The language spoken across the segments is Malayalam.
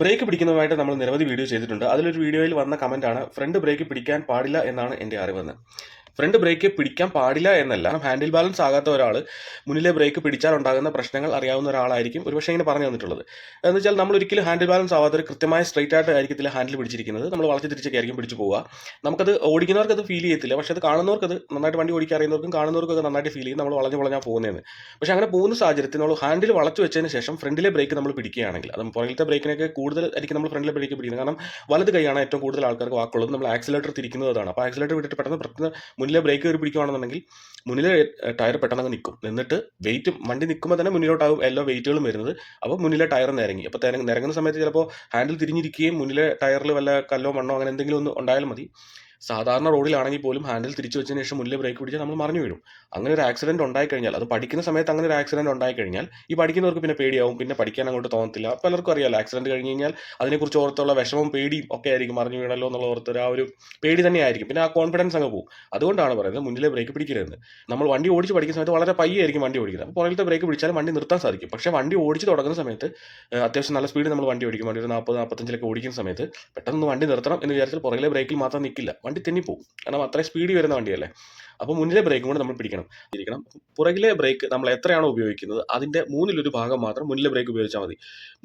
ബ്രേക്ക് പിടിക്കുന്നതുമായിട്ട് നമ്മൾ നിരവധി വീഡിയോ ചെയ്തിട്ടുണ്ട്. അതിലൊരു വീഡിയോയിൽ വന്ന കമന്റാണ് ഫ്രണ്ട് ബ്രേക്ക് പിടിക്കാൻ പാടില്ല എന്നാണ് എന്റെ അറിവെന്ന്. ഫ്രണ്ട് ബ്രേക്ക് പിടിക്കാൻ പാടില്ല എന്നല്ല. ഹാൻഡിൽ ബാലൻസ് ആകാത്ത ഒരാൾ മുന്നിലെ ബ്രേക്ക് പിടിച്ചാൽ ഉണ്ടാകുന്ന പ്രശ്നങ്ങൾ അറിയാവുന്ന ഒരാളായിരിക്കും ഒരുപക്ഷെ ഇങ്ങനെ പറഞ്ഞു തന്നിട്ടുള്ളത്. എന്ന് വെച്ചാൽ നമ്മൾ ഒരിക്കലും ഹാൻഡിൽ ബാലൻസ് ആവാത്തൊരു കൃത്യമായ സ്ട്രൈറ്റ് ആയിട്ട് ആയിരിക്കത്തില്ല ഹാൻഡിൽ പിടിച്ചിരിക്കുന്നത്. നമ്മൾ വളച്ച് തിരിച്ചൊക്കെ ആയിരിക്കും പിടിച്ചു പോവുക. നമുക്കത് ഓടിക്കുന്നവർക്ക് അത് ഫീൽ ചെയ്യത്തില്ല. പക്ഷേ അത് കാണുന്നവർക്ക് അത് നന്നായിട്ട് വണ്ടി ഓടിക്കാൻ അറിയുന്നവർക്കും കാണുന്നവർക്കും അത് നന്നായിട്ട് ഫീൽ ചെയ്യും. നമ്മൾ വളഞ്ഞു വളഞ്ഞാൽ പോകുന്നതെന്ന്. പക്ഷേ അങ്ങനെ പോകുന്ന സാഹചര്യത്തിൽ നമ്മൾ ഹാൻഡിൽ വളച്ചു വെച്ചതിന് ശേഷം ഫ്രണ്ടിലെ ബ്രേക്ക് നമ്മൾ പിടിക്കുകയാണെങ്കിൽ അത് പുറകിലത്തെ ബ്രേക്കിനൊക്കെ കൂടുതൽ ആയിരിക്കും നമ്മൾ ഫ്രണ്ടിലെ ബ്രേക്ക് പിടിക്കുന്നത്. കാരണം വലത് കൈയാണ് ഏറ്റവും കൂടുതൽ ആൾക്കാർക്ക് വാക്കുള്ളത്. നമ്മൾ ആക്സിലേറ്റർ തിരിക്കുന്നതാണ് അപ്പോൾ ആക്സിലേറ്റർ വിട്ടിട്ട് പെട്ടെന്ന് പെട്ടെന്ന് മുന്നിലെ ബ്രേക്ക് കയറി പിടിക്കുകയാണെന്നുണ്ടെങ്കിൽ മുന്നിലെ ടയർ പെട്ടെന്ന് നിൽക്കും എന്നിട്ട് വെയിറ്റ് വണ്ടി നിൽക്കുമ്പോൾ തന്നെ മുന്നിലോട്ടാകും എല്ലാ വെയിറ്റുകളും വരുന്നത്. അപ്പോൾ മുന്നിലെ ടയർ നിരങ്ങി അപ്പോൾ നിരങ്ങുന്ന സമയത്ത് ചിലപ്പോൾ ഹാൻഡിൽ തിരിഞ്ഞിരിക്കുകയും മുന്നിലെ ടയറിൽ വല്ല കല്ലോ മണ്ണോ അങ്ങനെ എന്തെങ്കിലും ഒന്ന് ഉണ്ടായാലും മതി. സാധാരണ റോഡിലാണെങ്കിൽ പോലും ഹാൻഡിൽ തിരിച്ചു വെച്ചതിന് ശേഷം മുന്നിൽ ബ്രേക്ക് പിടിച്ചാൽ നമ്മൾ മറിഞ്ഞു വീഴും. അങ്ങനെ ഒരു ആക്സിഡന്റ് ഉണ്ടായി കഴിഞ്ഞാൽ അത് പഠിക്കുന്ന സമയത്ത് അങ്ങനെ ഒരു ആക്സിഡന്റ് ഉണ്ടായി കഴിഞ്ഞാൽ ഈ പഠിക്കുന്നവർക്ക് പിന്നെ പേടിയാവും പിന്നെ പഠിക്കാൻ അങ്ങോട്ട് തോന്നത്തില്ല. പലർക്കും അറിയാലോ ആക്സിഡന്റ് കഴിഞ്ഞ് കഴിഞ്ഞാൽ അതിനെക്കുറിച്ച് ഓർത്തുള്ള വിഷമം പേടിയും ഒക്കെ ആയിരിക്കും മറിഞ്ഞു വീണല്ലോ എന്നുള്ള ഓർത്തൊരു ആ ഒരു പേടി തന്നെ ആയിരിക്കും. പിന്നെ ആ കോൺഫിഡൻസ് അങ്ങ് പോകും. അതുകൊണ്ടാണ് പറയുന്നത് മുന്നിലെ ബ്രേക്ക് പിടിക്കരുത് നമ്മൾ വണ്ടി ഓടിച്ച് പഠിക്കുന്ന സമയത്ത് വളരെ പയ്യെ ആയിരിക്കും വണ്ടി ഓടിക്കുന്നത്. അപ്പോൾ പുറകിലത്തെ ബ്രേക്ക് പിടിച്ചാൽ വണ്ടി നിർത്താൻ സാധിക്കും. പക്ഷേ വണ്ടി ഓടിച്ച് തുടങ്ങുന്ന സമയത്ത് അത്യാവശ്യം നല്ല സ്പീഡ് നമ്മൾ വണ്ടി ഓടിക്കും. വണ്ടി ഒരു നാൽപ്പത് നാൽപ്പത്തഞ്ചിലൊക്കെ ഓടിക്കുന്ന സമയത്ത് പെട്ടെന്ന് വണ്ടി നിർത്തണം എന്ന് വിചാരിച്ചാൽ പുറകിലെ ബ്രേക്കിൽ മാത്രം നിൽക്കില്ല വണ്ടി തെന്നിപ്പോവും കാരണം അത്രയും സ്പീഡിൽ വരുന്ന വണ്ടിയല്ലേ? അപ്പോൾ മുന്നിലെ ബ്രേക്കും കൂടെ നമ്മൾ പിടിക്കണം. ഇരിക്കണം. പുറകിലെ ബ്രേക്ക് നമ്മൾ എത്രയാണോ ഉപയോഗിക്കുന്നത് അതിന്റെ മൂന്നിലൊരു ഭാഗം മാത്രം മുന്നിലെ ബ്രേക്ക് ഉപയോഗിച്ചാൽ മതി.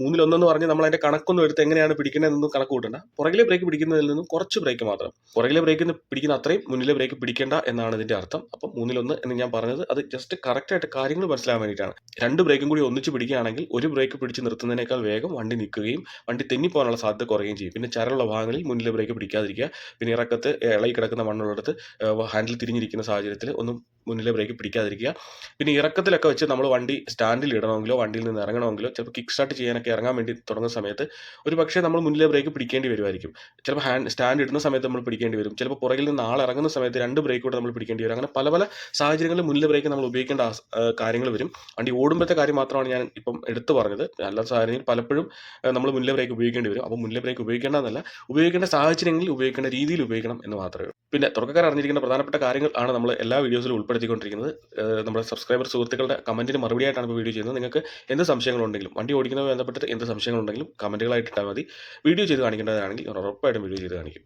മൂന്നിലൊന്നെന്ന് പറഞ്ഞ് നമ്മൾ അതിന്റെ കണക്കൊന്നും എടുത്ത് എങ്ങനെയാണ് പിടിക്കുന്നതെന്നൊന്നും കണക്ക് കൂട്ടണ്ട. പുറകിലെ ബ്രേക്ക് പിടിക്കുന്നതിൽ നിന്നും കുറച്ച് ബ്രേക്ക് മാത്രം. പുറകിലെ ബ്രേക്ക് പിടിക്കുന്ന അത്രയും മുന്നിലെ ബ്രേക്ക് പിടിക്കേണ്ട എന്നാണ് ഇതിന്റെ അർത്ഥം. അപ്പം മൂന്നിലൊന്ന് എന്ന് ഞാൻ പറഞ്ഞത് അത് ജസ്റ്റ് കറക്റ്റായിട്ട് കാര്യങ്ങൾ മനസ്സിലാകാൻ വേണ്ടിയിട്ടാണ്. രണ്ട് ബ്രേക്കും കൂടി ഒന്നിച്ച് പിടിക്കുകയാണെങ്കിൽ ഒരു ബ്രേക്ക് പിടിച്ച് നിർത്തുന്നതിനേക്കാൾ വേഗം വണ്ടി നിൽക്കുകയും വണ്ടി തെന്നിപ്പോകാനുള്ള സാധ്യത കുറയുകയും ചെയ്യും. പിന്നെ ചരലുള്ള ഭാഗങ്ങളിൽ മുന്നിലെ ബ്രേക്ക് പിടിക്കാതിരിക്കുക. പിന്നെ ഇറക്കത്ത് ഇളകി കിടക്കുന്ന മണ്ണുള്ളിടത്ത് ഹാൻഡിൽ തിരിഞ്ഞിരിക്കുന്ന സാഹചര്യത്തിൽ ഒന്നും മുന്നിലെ ബ്രേക്ക് പിടിക്കാതിരിക്കുക. പിന്നെ ഇറക്കത്തിലൊക്കെ വെച്ച് നമ്മൾ വണ്ടി സ്റ്റാൻഡിൽ ഇടണമെങ്കിലോ വണ്ടിയിൽ നിന്ന് ഇറങ്ങണമെങ്കിലോ ചിലപ്പോൾ കിക്ക് സ്റ്റാർട്ട് ചെയ്യാനൊക്കെ ഇറങ്ങാൻ വേണ്ടി തുടങ്ങുന്ന സമയത്ത് ഒരു പക്ഷേ നമ്മൾ മുന്നിലെ ബ്രേക്ക് പിടിക്കേണ്ടി വരുമായിരിക്കും. ചിലപ്പോൾ ഹാൻഡ് സ്റ്റാൻഡ് ഇടുന്ന സമയത്ത് നമ്മൾ പിടിക്കേണ്ടി വരും. ചിലപ്പോൾ പുറകിൽ നിന്ന് ആൾ ഇറങ്ങുന്ന സമയത്ത് രണ്ട് ബ്രേക്ക് കൂടെ നമ്മൾ പിടിക്കേണ്ടി വരും. അങ്ങനെ പല പല സാഹചര്യങ്ങളിൽ മുന്നിലെ ബ്രേക്ക് നമ്മൾ ഉപയോഗിക്കേണ്ട കാര്യങ്ങൾ വരും. വണ്ടി ഓടുമ്പോഴത്തെ കാര്യം മാത്രമാണ് ഞാൻ ഇപ്പം എടുത്തു പറഞ്ഞത്. അല്ലാത്ത സാഹചര്യങ്ങളിൽ പലപ്പോഴും നമ്മൾ മുന്നിലെ ബ്രേക്ക് ഉപയോഗിക്കേണ്ടി വരും. അപ്പോൾ മുന്നിലെ ബ്രേക്ക് ഉപയോഗിക്കേണ്ടതെന്നല്ല ഉപയോഗിക്കേണ്ട സാഹചര്യങ്ങളിൽ ഉപയോഗിക്കേണ്ട രീതിയിൽ ഉപയോഗിക്കണം എന്ന് മാത്രമേ ഉള്ളൂ. പിന്നെ തുടക്കക്കാർ അറിഞ്ഞിരിക്കേണ്ട പ്രധാനപ്പെട്ട കാര്യങ്ങൾ ആണ് നമ്മൾ എല്ലാ വീഡിയോസിലും ഉൾപ്പെടുത്തിക്കൊണ്ടിരിക്കുന്നത്. നമ്മുടെ സബ്സ്ക്രൈബർ സുഹൃത്തുക്കളുടെ കമന്റിന് മറുപടിയായിട്ടാണ് ഇപ്പോൾ വീഡിയോ ചെയ്യുന്നത്. നിങ്ങൾക്ക് എന്ത് സംശയങ്ങളുണ്ടെങ്കിലും വണ്ടി ഓടിക്കുന്നതുമായി ബന്ധപ്പെട്ട് എന്ത് സംശയങ്ങളുണ്ടെങ്കിലും കമന്റുകളായിട്ട് ഇട്ടാൽ മതി. വീഡിയോ ചെയ്ത് കാണിക്കേണ്ടതാണെങ്കിൽ ഉറപ്പായിട്ടും വീഡിയോ ചെയ്ത് കാണിക്കും.